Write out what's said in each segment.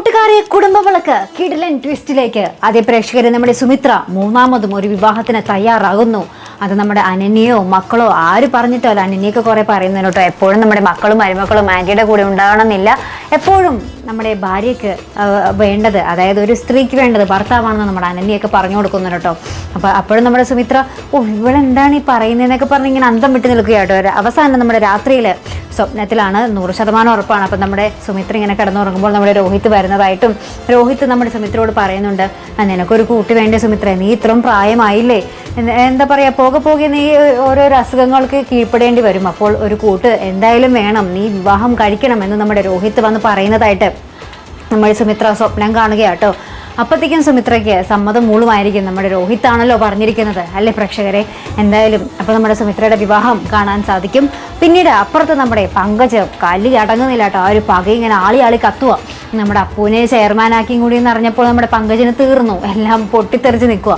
കൂട്ടുകാരെ കുടുംബവിളക്ക് കിടിലൻ ട്വിസ്റ്റിലേക്ക് അതേ പ്രേക്ഷകരെ നമ്മുടെ സുമിത്ര മൂന്നാമതും ഒരു വിവാഹത്തിന് തയ്യാറാകുന്നു. അത് നമ്മുടെ അനന്യയോ മക്കളോ ആര് പറഞ്ഞിട്ടോ അല്ല? അനന്യൊക്കെ കുറെ പറയുന്നതിന് കേട്ടോ. എപ്പോഴും നമ്മുടെ മക്കളും മരുമക്കളും ആന്റിയുടെ കൂടെ ഉണ്ടാവണമെന്നില്ല എപ്പോഴും നമ്മുടെ ഭാര്യയ്ക്ക് വേണ്ടത് അതായത് ഒരു സ്ത്രീക്ക് വേണ്ടത് ഭർത്താവാണെന്ന് നമ്മുടെ അനന്യൊക്കെ പറഞ്ഞു കൊടുക്കുന്നു കേട്ടോ. അപ്പോൾ അപ്പോഴും നമ്മുടെ സുമിത്ര ഓ ഇവളെന്താണ് ഈ പറയുന്നതെന്നൊക്കെ പറഞ്ഞ് ഇങ്ങനെ അന്തം വിട്ട് നിൽക്കുക കേട്ടോ. അവസാനം നമ്മുടെ രാത്രിയിൽ സ്വപ്നത്തിലാണ് നൂറ് ശതമാനം ഉറപ്പാണ്. അപ്പം നമ്മുടെ സുമിത്ര ഇങ്ങനെ കിടന്നുറങ്ങുമ്പോൾ നമ്മുടെ രോഹിത് വരുന്നതായിട്ടും രോഹിത് നമ്മുടെ സുമിത്രയോട് പറയുന്നുണ്ട് "ആ, നിനക്കൊരു കൂട്ടി വേണ്ട സുമിത്ര? നീ ഇത്രയും പ്രായമായില്ലേ? എന്താ പറയുക പോകെ പോകെ നീ ഓരോരോ അസുഖങ്ങൾക്ക് കീഴ്പ്പെടേണ്ടി വരും. അപ്പോൾ ഒരു കൂട്ട് എന്തായാലും വേണം നീ വിവാഹം കഴിക്കണം എന്ന് നമ്മുടെ രോഹിത് വന്ന് പറയുന്നതായിട്ട് നമ്മൾ സുമിത്ര സ്വപ്നം കാണുകയാട്ടോ. അപ്പോഴത്തേക്കും സുമിത്രയ്ക്ക് സമ്മതം മൂളുമായിരിക്കും. നമ്മുടെ രോഹിത് ആണല്ലോ പറഞ്ഞിരിക്കുന്നത് അല്ലേ പ്രേക്ഷകരെ? എന്തായാലും അപ്പോൾ നമ്മുടെ സുമിത്രയുടെ വിവാഹം കാണാൻ സാധിക്കും. പിന്നീട് അപ്പുറത്ത് നമ്മുടെ പങ്കജ് കല്ല് അടങ്ങുന്നില്ല കേട്ടോ. ആ ഒരു പക ഇങ്ങനെ ആളി ആളി കത്തുക നമ്മുടെ അപ്പൂനെ ചെയർമാനാക്കിയും കൂടി എന്ന് അറിഞ്ഞപ്പോൾ നമ്മുടെ പങ്കജിന് തീർന്നു. എല്ലാം പൊട്ടിത്തെറിച്ച് നിൽക്കുക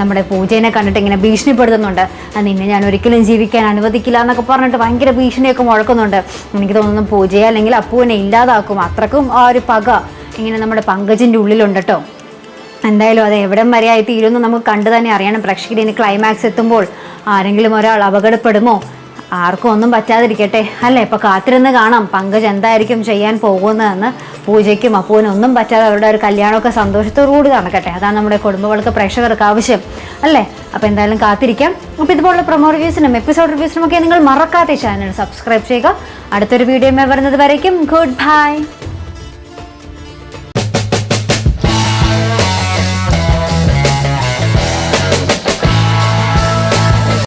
നമ്മുടെ പൂജേനെ കണ്ടിട്ട് ഇങ്ങനെ ഭീഷണിപ്പെടുത്തുന്നുണ്ട്. നിന്നെ ഞാൻ ഒരിക്കലും ജീവിക്കാൻ അനുവദിക്കില്ല എന്നൊക്കെ പറഞ്ഞിട്ട് ഭയങ്കര ഭീഷണിയൊക്കെ മുഴക്കുന്നുണ്ട്. എനിക്ക് തോന്നുന്നു പൂജയെ അല്ലെങ്കിൽ അപ്പുവിനെ ഇല്ലാതാക്കും. അത്രക്കും ആ ഒരു പക ഇങ്ങനെ നമ്മുടെ പങ്കജിന്റെ ഉള്ളിലുണ്ട് കേട്ടോ എന്തായാലും അത് എവിടം വരെ ആയി തീരുമെന്ന് നമുക്ക് കണ്ടു തന്നെ അറിയണം. പ്രേക്ഷകർ ഇനി ക്ലൈമാക്സ് എത്തുമ്പോൾ ആരെങ്കിലും ഒരാൾ അപകടപ്പെടുമോ? ആർക്കും ഒന്നും പറ്റാതിരിക്കട്ടെ. അല്ലേ? ഇപ്പം കാത്തിരുന്ന് കാണാം. പങ്കജ് എന്തായിരിക്കും ചെയ്യാൻ പോകുന്നതെന്ന് പൂജയ്ക്കും അപ്പൂവിനും ഒന്നും പറ്റാതെ അവരുടെ ഒരു കല്യാണമൊക്കെ സന്തോഷത്തോടു കൂടി നടക്കട്ടെ. അതാണ് നമ്മുടെ കുടുംബങ്ങൾക്ക് പ്രേക്ഷകർക്ക് ആവശ്യം. അല്ലേ? അപ്പോൾ എന്തായാലും കാത്തിരിക്കാം. അപ്പോൾ ഇതുപോലുള്ള പ്രൊമോ റിവ്യൂസിനും എപ്പിസോഡ് റിവ്യൂസിനും ഒക്കെ നിങ്ങൾ മറക്കാതെ ചാനൽ സബ്സ്ക്രൈബ് ചെയ്യുക. അടുത്തൊരു വീഡിയോ വരുന്നത് വരയ്ക്കും. Good bye